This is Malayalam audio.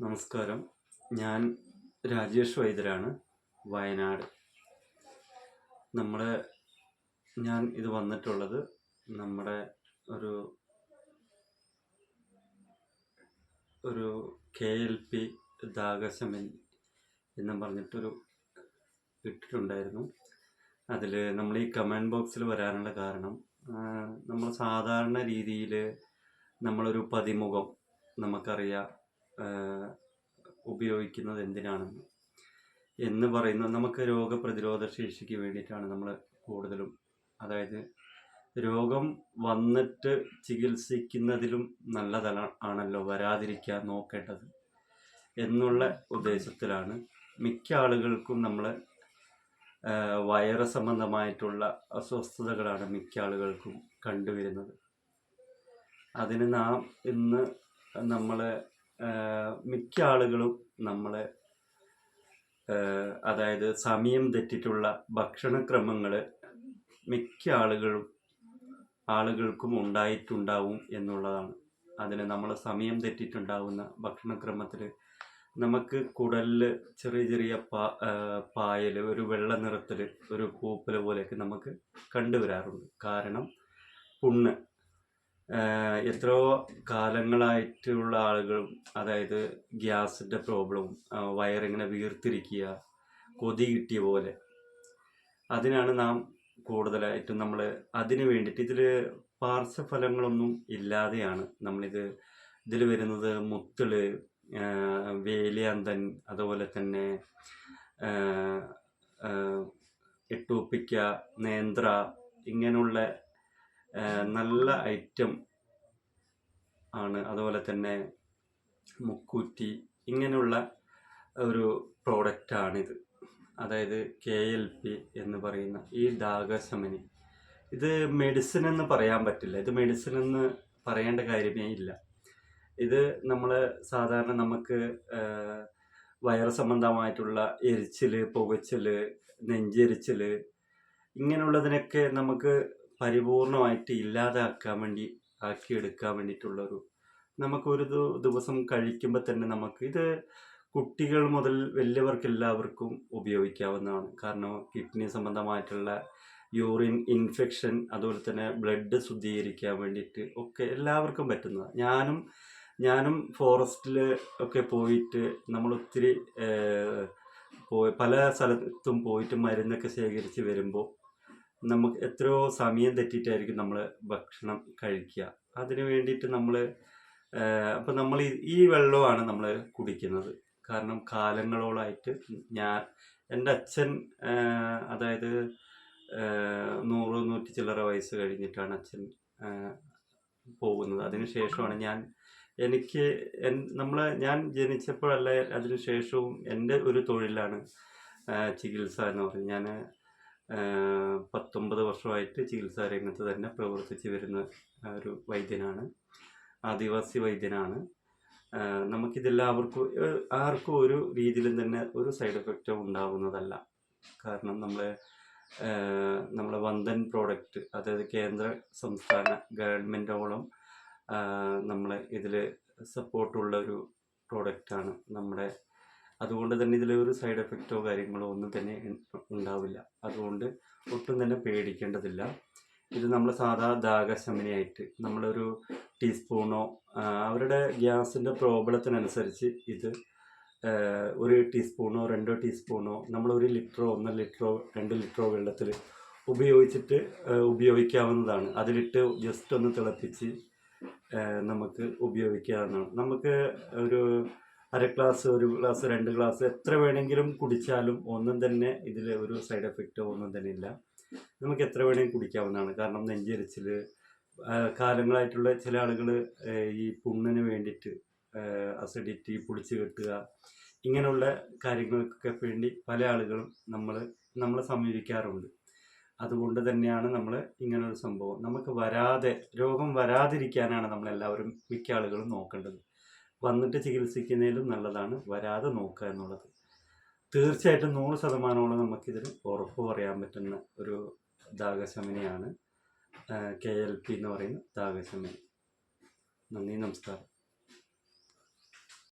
നമസ്കാരം. ഞാൻ രാജേഷ് വൈദ്യരാണ്. വയനാട്. നമ്മുടെ ഞാൻ ഇത് വന്നിട്ടുള്ളത് നമ്മുടെ ഒരു ഒരു കെ എൽ പി ദാഗശമൻ എന്നും പറഞ്ഞിട്ടൊരു ഇട്ടിട്ടുണ്ടായിരുന്നു. അതിൽ നമ്മൾ ഈ കമന്റ് ബോക്സിൽ വരാനുള്ള കാരണം നമ്മൾ സാധാരണ രീതിയിൽ നമ്മളൊരു പതിമുഖം നമുക്കറിയാം. ഉപയോഗിക്കുന്നത് എന്തിനാണെന്ന്. എന്ന് പറയുന്നത് നമുക്ക് രോഗപ്രതിരോധ ശേഷിക്ക് വേണ്ടിയിട്ടാണ് നമ്മൾ കൂടുതലും അതായത് രോഗം വന്നിട്ട് ചികിത്സിക്കുന്നതിലും നല്ലതല ആണല്ലോ വരാതിരിക്കാൻ നോക്കേണ്ടത് എന്നുള്ള ഉദ്ദേശത്തിലാണ്. മിക്ക ആളുകൾക്കും നമ്മൾ വൈറസ് സംബന്ധമായിട്ടുള്ള അസ്വസ്ഥതകളാണ് മിക്ക ആളുകൾക്കും കണ്ടുവരുന്നത്. അതിന് നാം ഇന്ന് നമ്മളെ ആഹ് മിക്ക ആളുകളും നമ്മളെ അതായത് സമയം തെറ്റിട്ടുള്ള ഭക്ഷണക്രമങ്ങൾ മിക്ക ആളുകളും ആളുകൾക്കും ഉണ്ടായിട്ടുണ്ടാവും എന്നുള്ളതാണ്. അതിന് നമ്മൾ സമയം തെറ്റിട്ടുണ്ടാവുന്ന ഭക്ഷണക്രമത്തിൽ നമുക്ക് കുടലിൽ ചെറിയ ചെറിയ പാ പായൽ ഒരു വെള്ള നിറത്തിൽ ഒരു പൂപ്പൽ പോലെയൊക്കെ നമുക്ക് കണ്ടുവരാറുണ്ട്. കാരണം പുണ്ണ് എത്രയോ കാലങ്ങളായിട്ടുള്ള ആളുകളും അതായത് ഗ്യാസിന്റെ പ്രോബ്ലം വയറിങ്ങനെ വീർത്തിരിക്കുക കൊതി കിട്ടിയ പോലെ. അതിനാണ് നാം കൂടുതലായിട്ടും നമ്മൾ അതിന് വേണ്ടിയിട്ട് ഇതിൽ പാർശ്വഫലങ്ങളൊന്നും ഇല്ലാതെയാണ് നമ്മളിത് ഇതിൽ വരുന്നത് മുത്തിൾ വേലിയാന്തൻ അതുപോലെ തന്നെ എട്ടുപ്പിക്ക നേന്ത്ര ഇങ്ങനെയുള്ള നല്ല ഐറ്റം ആണ്. അതുപോലെ തന്നെ മുക്കൂറ്റി ഇങ്ങനെയുള്ള ഒരു പ്രോഡക്റ്റാണിത് അതായത് കെ എൽ പി എന്ന് പറയുന്ന ഈ ദാഹശമനി ഇത് മെഡിസിൻ എന്ന് പറയാൻ പറ്റില്ല. ഇത് മെഡിസിൻ എന്ന് പറയേണ്ട കാര്യമേ ഇല്ല. ഇത് നമ്മൾ സാധാരണ നമുക്ക് വയറ് സംബന്ധമായിട്ടുള്ള എരിച്ചിൽ പുകച്ചിൽ നെഞ്ചെരിച്ചിൽ ഇങ്ങനെയുള്ളതിനൊക്കെ നമുക്ക് പരിപൂർണമായിട്ട് ഇല്ലാതാക്കാൻ വേണ്ടി ആക്കിയെടുക്കാൻ വേണ്ടിയിട്ടുള്ളൊരു നമുക്കൊരു ദിവസം കഴിക്കുമ്പോൾ തന്നെ നമുക്ക് ഇത് കുട്ടികൾ മുതൽ വലിയവർക്ക് എല്ലാവർക്കും ഉപയോഗിക്കാവുന്നതാണ്. കാരണം കിഡ്നി സംബന്ധമായിട്ടുള്ള യൂറിൻ ഇൻഫെക്ഷൻ അതുപോലെ തന്നെ ബ്ലഡ് ശുദ്ധീകരിക്കാൻ വേണ്ടിയിട്ട് ഒക്കെ എല്ലാവർക്കും പറ്റുന്നതാണ്. ഞാനും ഞാനും ഫോറസ്റ്റിൽ ഒക്കെ പോയിട്ട് നമ്മൾ ഒത്തിരി പോയി പല സ്ഥലത്തും പോയിട്ട് മരുന്നൊക്കെ ശേഖരിച്ച് വരുമ്പോൾ നമുക്ക് എത്രയോ സമയം തെറ്റിയിട്ടായിരിക്കും നമ്മൾ ഭക്ഷണം കഴിക്കുക. അതിന് വേണ്ടിയിട്ട് നമ്മൾ അപ്പം നമ്മൾ ഈ- വെള്ളമാണ് നമ്മൾ കുടിക്കുന്നത്. കാരണം കാലങ്ങളോളായിട്ട് ഞാൻ എന്റെ അച്ഛൻ അതായത് നൂറ് നൂറ്റി ചില്ലറ വയസ്സ് കഴിഞ്ഞിട്ടാണ് അച്ഛൻ പോകുന്നത്. അതിന് ശേഷമാണ് ഞാൻ എനിക്ക് നമ്മൾ ഞാൻ ജനിച്ചപ്പോഴല്ല അതിനുശേഷവും എന്റെ ഒരു തൊഴിലാണ് ചികിത്സ എന്ന് പറഞ്ഞ് ഞാൻ പത്തൊമ്പത് വർഷമായിട്ട് ചികിത്സാ രംഗത്ത് തന്നെ പ്രവർത്തിച്ച് വരുന്ന ഒരു വൈദ്യനാണ്. ആദിവാസി വൈദ്യനാണ്. നമുക്കിതെല്ലാവർക്കും ആർക്കും ഒരു രീതിയിലും തന്നെ ഒരു സൈഡ് എഫക്റ്റോ ഉണ്ടാകുന്നതല്ല കാരണം നമ്മൾ നമ്മളെ വന്ദൻ പ്രോഡക്റ്റ് അതായത് കേന്ദ്ര സംസ്ഥാന ഗവൺമെന്റോളം നമ്മളെ ഇതിൽ സപ്പോർട്ടുള്ള ഒരു പ്രോഡക്റ്റാണ് നമ്മുടെ അതുകൊണ്ട് തന്നെ ഇതിൽ ഒരു സൈഡ് എഫക്റ്റോ കാര്യങ്ങളോ ഒന്നും തന്നെ ഉണ്ടാവില്ല. അതുകൊണ്ട് ഒട്ടും തന്നെ പേടിക്കേണ്ടതില്ല. ഇത് നമ്മൾ സാധാ ദാഹശമനിയായിട്ട് നമ്മളൊരു ടീസ്പൂണോ അവരുടെ ഗ്യാസിന്റെ പ്രോബ്ലത്തിനനുസരിച്ച് ഇത് ഒരു ടീസ്പൂണോ രണ്ടോ ടീസ്പൂണോ നമ്മൾ ഒരു ലിറ്ററോ ഒന്നര ലിറ്ററോ രണ്ട് ലിറ്ററോ വെള്ളത്തിൽ ഉപയോഗിച്ചിട്ട് ഉപയോഗിക്കാവുന്നതാണ്. അതിലിട്ട് ജസ്റ്റ് ഒന്ന് തിളപ്പിച്ച് നമുക്ക് ഉപയോഗിക്കാവുന്നതാണ്. നമുക്ക് ഒരു അര ഗ്ലാസ് ഒരു ഗ്ലാസ് രണ്ട് ഗ്ലാസ് എത്ര വേണമെങ്കിലും കുടിച്ചാലും ഒന്നും തന്നെ ഇതിൽ ഒരു സൈഡ് എഫക്റ്റോ ഒന്നും തന്നെ ഇല്ല. നമുക്ക് എത്ര വേണമെങ്കിലും കുടിക്കാവുന്നതാണ്. കാരണം നെഞ്ചരിച്ചിൽ കാലങ്ങളായിട്ടുള്ള ചില ആളുകൾ ഈ പുണ്ണിന് വേണ്ടിയിട്ട് അസിഡിറ്റി പുളിച്ച് കെട്ടുക ഇങ്ങനെയുള്ള കാര്യങ്ങൾക്കൊക്കെ വേണ്ടി പല ആളുകളും നമ്മൾ നമ്മളെ സമീപിക്കാറുണ്ട്. അതുകൊണ്ട് തന്നെയാണ് നമ്മൾ ഇങ്ങനൊരു സംഭവം. നമുക്ക് വരാതെ രോഗം വരാതിരിക്കാനാണ് നമ്മളെല്ലാവരും മിക്ക ആളുകളും നോക്കേണ്ടത്. വന്നിട്ട് ചികിത്സിക്കുന്നതിലും നല്ലതാണ്. വരാതെ നോക്കുക എന്നുള്ളത്. തീർച്ചയായിട്ടും നൂറ് ശതമാനമോളം നമുക്കിതിൽ ഉറപ്പ് പറയാൻ പറ്റുന്ന ഒരു ദാഹശമനിയാണ് കെ എൽ പി എന്ന് പറയുന്ന ദാഹശമനി. നന്ദി നമസ്കാരം.